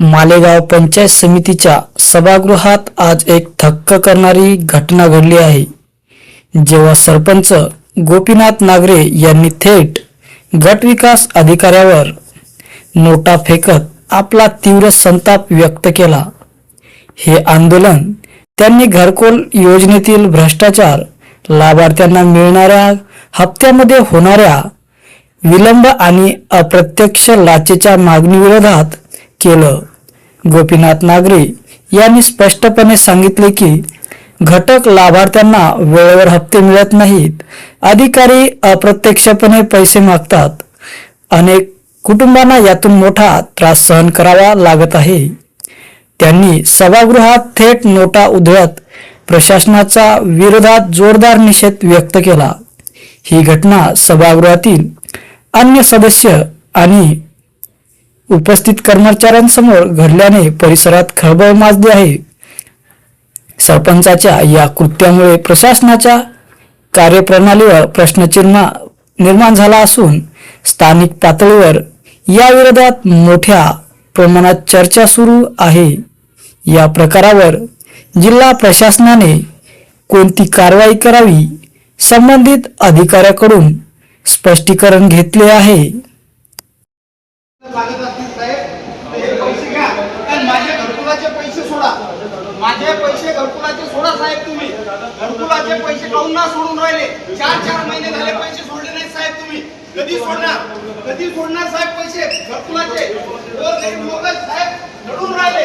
मालेगाव पंचायत समितीच्या सभागृहात आज एक थक्क करणारी घटना घडली आहे. जेव्हा सरपंच गोपीनाथ नागरे यांनी थेट गट विकास अधिकाऱ्यावर नोटा फेकत आपला तीव्र संताप व्यक्त केला. हे आंदोलन त्यांनी घरकोल योजनेतील भ्रष्टाचार लाभार्थ्यांना मिळणाऱ्या हप्त्यामध्ये होणाऱ्या विलंब आणि अप्रत्यक्ष लाचेच्या मागणीविरोधात केलं. गोपीनाथ नागरे यांनी स्पष्टपणे सांगितले की घटक लाभार्थ्यांना वेळेवर हप्ते मिळत नाहीत. अधिकारी अप्रत्यक्षपणे पैसे मागतात. अनेक कुटुंबांना यातून मोठा त्रास सहन करावा लागत आहे. त्यांनी सभागृहात थेट नोटा उधळत प्रशासनाचा विरोधात जोरदार निषेध व्यक्त केला. ही घटना सभागृहातील अन्य सदस्य आणि उपस्थित कर्मचाऱ्यांसमोर घडल्याने परिसरात खळबळ माजली आहे. सरपंचाच्या या कृत्यामुळे प्रशासनाच्या कार्यप्रणालीवर प्रश्नचिन्ह निर्माण झाला असून स्थानिक पातळीवर या विरोधात मोठ्या प्रमाणात चर्चा सुरू आहे. या प्रकारावर जिल्हा प्रशासनाने कोणती कारवाई करावी संबंधित अधिकाऱ्याकडून स्पष्टीकरण घेतले आहे लागत असतील साहेब तर हे पैसे घ्या आणि माझे घरकुलाचे पैसे सोडा. माझे पैसे घरकुलाचे सोडा साहेब तुम्ही. घरकुलाचे पैसे काऊन ना सोडून राहिले? चार चार महिने झाले पैसे सोडले नाही साहेब तुम्ही. कधी सोडणार? कधी सोडणार साहेब पैसे? घरकुलाचे. गरीब लोक साहेब लढून राहिले.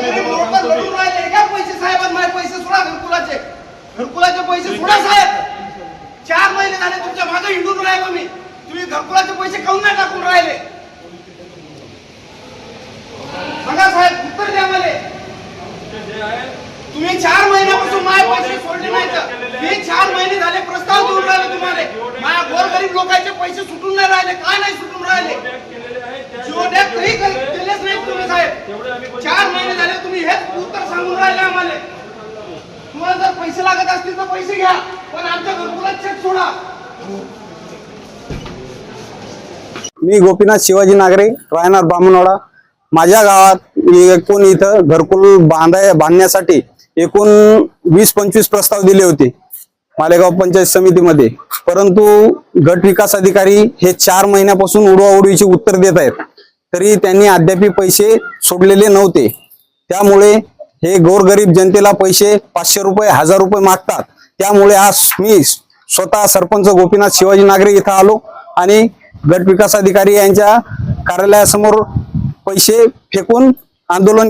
गरीब लोक लढून राहिले. काय पैसे साहेब माझे पैसे सोडा घरकुलाचे. घरकुलाचे पैसे सोडा साहेब. चार महिने झाले तुमच्या मागे हिंडून राहिलो मी. तुम्ही घरकुलाचे पैसे काऊन नाही टाकून राहिले सांगा साहेब उत्तर द्या मला तुम्ही चार महिन्यापासून माझे पैसे सोडले नाही हे चार महिने झाले प्रस्ताव देऊन राहिले तुम्हाला. माझ्या गोरगरीब लोकांचे पैसे सुटून नाही राहिले काय नाही सुटून राहिले? जिओ टॅग केलेच नाही तुम्ही साहेब. चार महिने झाले तुम्ही हेच उत्तर सांगून राहिले आम्हाला. तुम्हाला जर पैसे लागत असतील तर पैसे घ्या पण आमच्या घरकुला चेक सोडा. मी गोपीनाथ शिवाजी नागरे राहणार बामणवाडा माझ्या गावात कोण इथं घरकुल बांधाय बांधण्यासाठी एकूण वीस पंचवीस प्रस्ताव दिले होते मालेगाव पंचायत समितीमध्ये. परंतु गट विकास अधिकारी हे चार महिन्यापासून उडवाउडवीची उत्तर देत आहेत. तरी त्यांनी अद्याप पैसे सोडलेले नव्हते. त्यामुळे हे गोरगरीब जनतेला पैसे पाचशे रुपये हजार रुपये मागतात. त्यामुळे आज मी स्वतः सरपंच गोपीनाथ शिवाजी नागरे इथं आलो आणि गट विकास अधिकारी यांच्या कार्यालयासमोर पैसे फेकून आंदोलन